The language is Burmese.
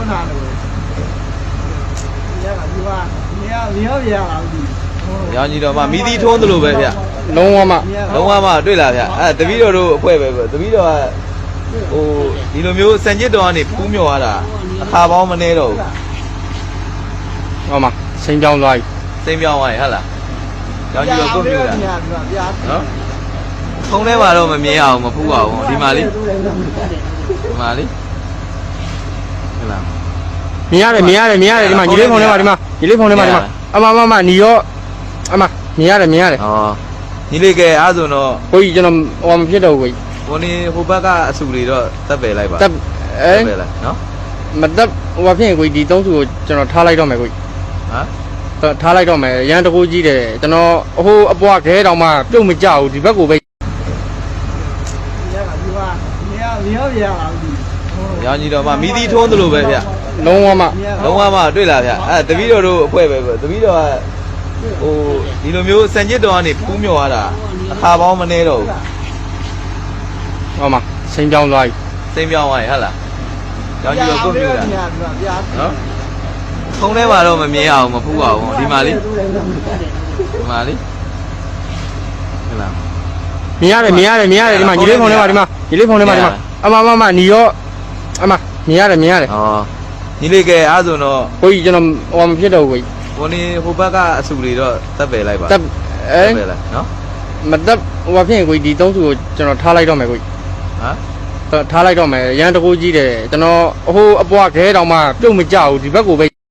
တွန်းတာလို့ရကဒီပါနေရနေရပြရလာပြီရောင်ကြီးတော်မှမိသီးထုံးသလိုပဲဗျလုံးဝမှလုံးဝမှတွေ့လားဗျအဲတပီးတော်တို့အဖွဲ့ပဲပဲတပီးတော်ကဟိုဒီလိုမျိုးစံကျစ်တော်ကနေဖူးမြော်ရတာအခါပေါင်းမနေတော့ဘူးဟောမှာစိန်ပြောင်းသွားပြီစိမ့်ပြောင်းသွားရင်ဟုတ်လားရောင်ကြီးတော်ကိုမျိုးတာပြပြပြနော်ဖုန်းထဲမှာတော့မမြင်အောင်မဖူးအောင်ဒီမှာလေးဒီမှာလေး ဟုတ်လားမြင်ရတယ်မြင်ရတယ်မြင်ရတယ်ဒီမှာညီလေးဖုန်းထဲမှာဒီမှာညီလေးဖုန်းထဲမှာဒီမှာအမမမညီရောအမမြင်ရတယ်မြင်ရတယ်ဩညီလေးကဲအားဆိုတော့ကိုကြီးကျွန်တော်ဟိုမဖြစ်တော့ဘူးကိုကြီးဟိုနေဟိုဘက်ကအဆူတွေတော့တက်ပယ်လိုက်ပါတက်အဲတက်ပယ်လိုက်နော်မတက်ဟိုဘာဖြစ်ရင်ကိုကြီးဒီသုံးစုကိုကျွန်တော်ထားလိုက်တော့မယ်ကိုကြီးဟမ်ထားလိုက်တော့မယ်ရန်တကူကြီးတယ်ကျွန်တော်ဟိုအပွားခဲတောင်မှပြုတ်မကြဘူးဒီဘက်ကိုပဲရကဒီပါနေရနေရပြရလာပြီ ရောင်ကြီးတော်မှမိသီးထုံးသလိုပဲဗျလုံးဝမှလုံးဝမှတွေ့လားဗျအဲတပီးတော်တို့အဖွဲ့ပဲပဲတပီးတော်ကဟိုဒီလိုမျိုးစံကျစ်တော်ကနေဖူးမြော်ရတာအခါပေါင်းမနေတော့ဘူးဟောမှာစိန်ပြောင်းသွားပြီစိမ့်ပြောင်းသွားရင်ဟုတ်လားရောင်ကြီးတော်ကိုမျိုးတာပြပြပြနော်ဖုန်းထဲမှာတော့မမြင်အောင်မဖူးအောင်ဒီမှာလေးဒီမှာလေးဟုတ်လားမြင်ရတယ်မြင်ရတယ်မြင်ရတယ်ဒီမှာညီလေးဖုန်းထဲမှာဒီမှာညီလေးဖုန်းထဲမှာဒီမှာအမမမညီရော အမမြင်ရတယ်မြင်ရတယ်ဩညီလေးကဲအားဆိုတော့ကိုကြီးကျွန်တော်ဟိုမဖြစ်တော့ဘူးကိုကြီးဟိုနေဟိုဘက်ကအဆူတွေတော့တက်ပယ်လိုက်ပါတက်အဲတက်ပယ်လိုက်နော်မတက်ဟိုဘာဖြစ်ရင်ကိုကြီးဒီသုံးစုကိုကျွန်တော်ထားလိုက်တော့မယ်ကိုကြီးဟမ်ထားလိုက်တော့မယ်ရန်တကူကြီးတယ်ကျွန်တော်ဟိုအပွားခဲတောင်မှပြုတ်မကြဘူးဒီဘက်ကိုပဲ